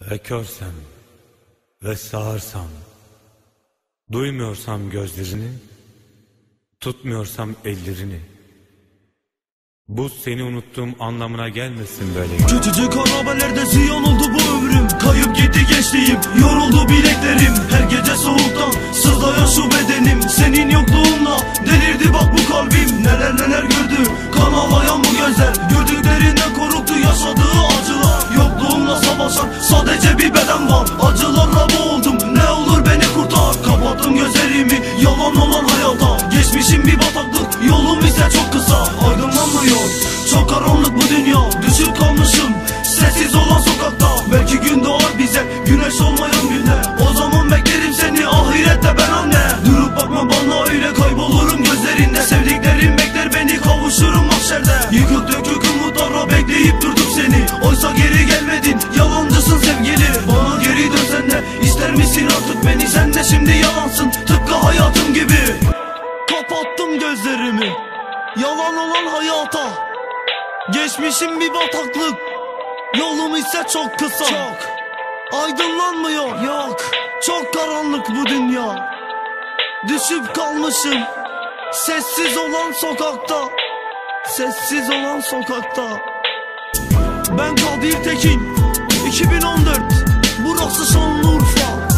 Ve körsem ve sağırsam Duymuyorsam gözlerini Tutmuyorsam ellerini Bu seni unuttuğum anlamına gelmesin böyle. Küçücük arabelerde ziyan oldu bu ömrüm. Kayıp gitti gençliğim yoruldu bileklerim. Her gece soğuktan sızlayan şu bedenim. Senin yokluğunla delirdi olan hayata Geçmişim bir bataklık yolum ise çok kısa Aydınlanmıyor. Çok karanlık bu dünya Düşüp kalmışım sessiz olan sokakta. Belki gün doğar bize güneş olmayan günde O zaman beklerim seni ahirette ben anne. Durup bakma bana öyle kaybolurum Yalan olan hayata. Geçmişim bir bataklık. Yolum ise çok kısa. Çok. Aydınlanmıyor. Yok. Çok karanlık bu dünya. Düşüp kalmışım. Sessiz olan sokakta. Sessiz olan sokakta. Ben Kadir Tekin 2014 Burası Şanlıurfa.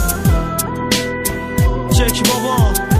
Çek baba